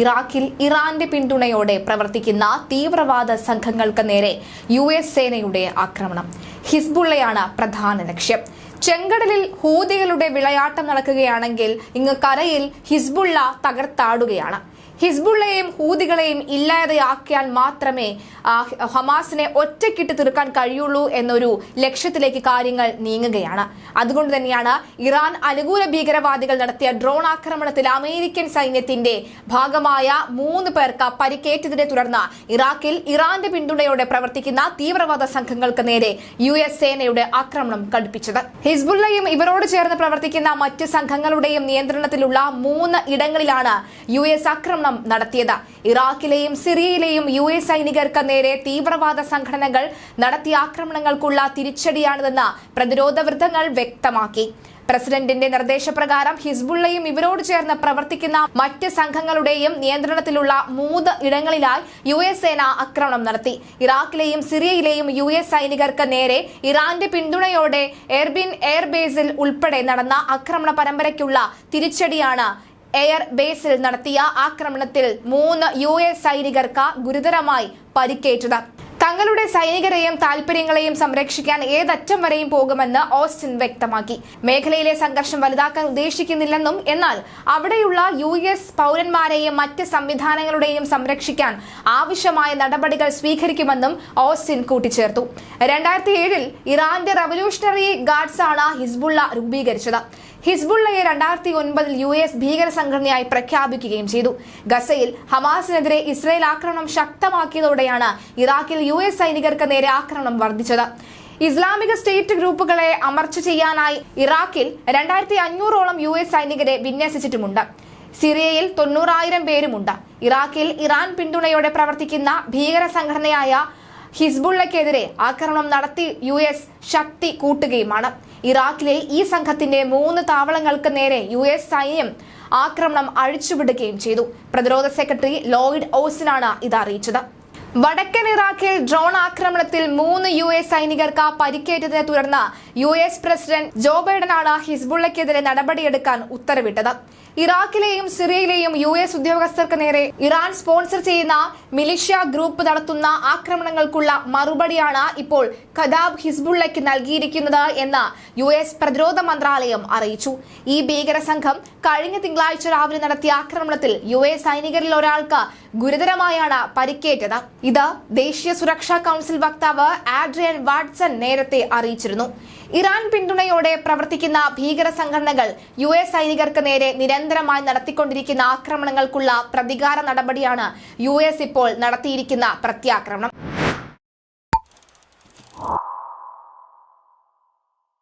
ഇറാഖിൽ ഇറാന്റെ പിന്തുണയോടെ പ്രവർത്തിക്കുന്ന തീവ്രവാദ സംഘങ്ങൾക്ക് നേരെ യു എസ് സേനയുടെ ആക്രമണം. ഹിസ്ബുള്ളയാണ് പ്രധാന ലക്ഷ്യം. ചെങ്കടലിൽ ഹൂതികളുടെ വിളയാട്ടം നടക്കുകയാണെങ്കിൽ ഇങ്ങ് കരയിൽ ഹിസ്ബുള്ള തകർത്താടുകയാണ്. ഹിസ്ബുള്ളയെയും ഹൂതികളെയും ഇല്ലാതെയാക്കിയാൽ മാത്രമേ ഹമാസിനെ ഒറ്റക്കിട്ട് തീർക്കാൻ കഴിയുള്ളൂ എന്നൊരു ലക്ഷ്യത്തിലേക്ക് കാര്യങ്ങൾ നീങ്ങുകയാണ്. അതുകൊണ്ട് തന്നെയാണ് ഇറാൻ അനുകൂല ഭീകരവാദികൾ നടത്തിയ ഡ്രോൺ ആക്രമണത്തിൽ അമേരിക്കൻ സൈന്യത്തിന്റെ ഭാഗമായ മൂന്ന് പേർക്ക് പരിക്കേറ്റതിനെ തുടർന്ന് ഇറാഖിൽ ഇറാന്റെ പിന്തുണയോടെ പ്രവർത്തിക്കുന്ന തീവ്രവാദ സംഘങ്ങൾക്ക് നേരെ യു എസ് സേനയുടെ ആക്രമണം കടുപ്പിച്ചത്. ഹിസ്ബുള്ളയും ഇവരോട് ചേർന്ന് പ്രവർത്തിക്കുന്ന മറ്റ് സംഘങ്ങളുടെയും നിയന്ത്രണത്തിലുള്ള മൂന്ന് ഇടങ്ങളിലാണ് യു എസ് ആക്രമണം നടത്തിയത്. ഇറാഖിലെയും സിറിയയിലെയും യു എ സൈനികർക്ക് നേരെ തീവ്രവാദ സംഘടനകൾ നടത്തിയ ആക്രമണങ്ങൾക്കുള്ള തിരിച്ചടിയാണിതെന്ന് പ്രതിരോധ വൃത്തങ്ങൾ വ്യക്തമാക്കി. പ്രസിഡന്റിന്റെ നിർദ്ദേശപ്രകാരം ഹിസ്ബുള്ളയും ഇവരോട് ചേർന്ന് പ്രവർത്തിക്കുന്ന മറ്റ് സംഘങ്ങളുടെയും നിയന്ത്രണത്തിലുള്ള മൂന്ന് ഇടങ്ങളിലായി യു എസ് സേന ആക്രമണം നടത്തി. ഇറാഖിലെയും സിറിയയിലെയും യു എസ് സൈനികർക്ക് നേരെ ഇറാന്റെ പിന്തുണയോടെ എർബിൻ എയർബേസിൽ ഉൾപ്പെടെ നടന്ന ആക്രമണ പരമ്പരയ്ക്കുള്ള തിരിച്ചടിയാണ് എയർ ബേസിൽ നടത്തിയ ആക്രമണത്തിൽ മൂന്ന് യു എസ് സൈനികർക്ക് ഗുരുതരമായി പരിക്കേറ്റത്. തങ്ങളുടെ സൈനികരെയും താൽപര്യങ്ങളെയും സംരക്ഷിക്കാൻ ഏതറ്റം വരെയും പോകുമെന്ന് ഓസ്റ്റിൻ വ്യക്തമാക്കി. മേഖലയിലെ സംഘർഷം വലുതാക്കാൻ ഉദ്ദേശിക്കുന്നില്ലെന്നും എന്നാൽ അവിടെയുള്ള യു എസ് പൗരന്മാരെയും മറ്റ് സംവിധാനങ്ങളുടെയും സംരക്ഷിക്കാൻ ആവശ്യമായ നടപടികൾ സ്വീകരിക്കുമെന്നും ഓസ്റ്റിൻ കൂട്ടിച്ചേർത്തു. രണ്ടായിരത്തി ഏഴിൽ ഇറാന്റെ റവല്യൂഷണറി ഗാർഡ്സ് ആണ് ഹിസ്ബുള്ള രൂപീകരിച്ചത്. ഹിസ്ബുള്ളയെ രണ്ടായിരത്തി ഒൻപതിൽ യു എസ് ഭീകര സംഘടനയായി പ്രഖ്യാപിക്കുകയും ചെയ്തു. ഗസയിൽ ഹമാസിനെതിരെ ഇസ്രയേൽ ആക്രമണം ശക്തമാക്കിയതോടെയാണ് ഇറാഖിൽ യു എസ് സൈനികർക്ക് നേരെ ആക്രമണം വർദ്ധിച്ചത്. ഇസ്ലാമിക സ്റ്റേറ്റ് ഗ്രൂപ്പുകളെ അമർച്ച ചെയ്യാനായി ഇറാഖിൽ രണ്ടായിരത്തി അഞ്ഞൂറോളം യു എസ് സൈനികരെ വിന്യസിച്ചിട്ടുമുണ്ട്. സിറിയയിൽ തൊണ്ണൂറായിരം പേരുമുണ്ട്. ഇറാഖിൽ ഇറാൻ പിന്തുണയോടെ പ്രവർത്തിക്കുന്ന ഭീകര സംഘടനയായ ഹിസ്ബുള്ളക്കെതിരെ ആക്രമണം നടത്തി യു എസ് ശക്തി കൂട്ടുകയുമാണ്. ഇറാഖിലെ ഈ സംഘത്തിന്റെ മൂന്ന് താവളങ്ങൾക്ക് നേരെ യു എസ് സൈന്യം ആക്രമണം അഴിച്ചുവിടുകയും ചെയ്തു. പ്രതിരോധ സെക്രട്ടറി ലോയിഡ് ഓസിനാണ് ഇത് അറിയിച്ചത്. വടക്കൻ ഇറാഖിൽ ഡ്രോൺ ആക്രമണത്തിൽ മൂന്ന് യു എസ് സൈനികർക്ക് പരിക്കേറ്റതിനെ തുടർന്ന് യു എസ് പ്രസിഡന്റ് ജോ ബൈഡനാണ് ഹിസ്ബുള്ളക്കെതിരെ നടപടിയെടുക്കാൻ ഉത്തരവിട്ടത്. ഇറാഖിലെയും സിറിയയിലെയും യു എസ് ഉദ്യോഗസ്ഥർക്ക് നേരെ ഇറാൻ സ്പോൺസർ ചെയ്യുന്ന മിലിഷ്യ ഗ്രൂപ്പ് നടത്തുന്ന ആക്രമണങ്ങൾക്കുള്ള മറുപടിയാണ് ഇപ്പോൾ ഖദാബ് ഹിസ്ബുള്ളയ്ക്ക് നൽകിയിരിക്കുന്നത് എന്ന് യു എസ് പ്രതിരോധ മന്ത്രാലയം അറിയിച്ചു. ഈ ഭീകര സംഘം കഴിഞ്ഞ തിങ്കളാഴ്ച രാവിലെ നടത്തിയ ആക്രമണത്തിൽ യു എസ് സൈനികരിൽ ഒരാൾക്ക് ഗുരുതരമായാണ് പരിക്കേറ്റത്. ഇത് ദേശീയ സുരക്ഷാ കൗൺസിൽ വക്താവ് ആഡ്രിയൻ വാട്സൺ നേരത്തെ അറിയിച്ചിരുന്നു. ഇറാൻ പിന്തുണയോടെ പ്രവർത്തിക്കുന്ന ഭീകര സംഘടനകൾ യു എസ് സൈനികർക്ക് നേരെ നിരന്തരമായി നടത്തിക്കൊണ്ടിരിക്കുന്ന ആക്രമണങ്ങൾക്കുള്ള പ്രതികാര നടപടിയാണ് യു എസ് ഇപ്പോൾ നടത്തിയിരിക്കുന്ന പ്രത്യാക്രമണം.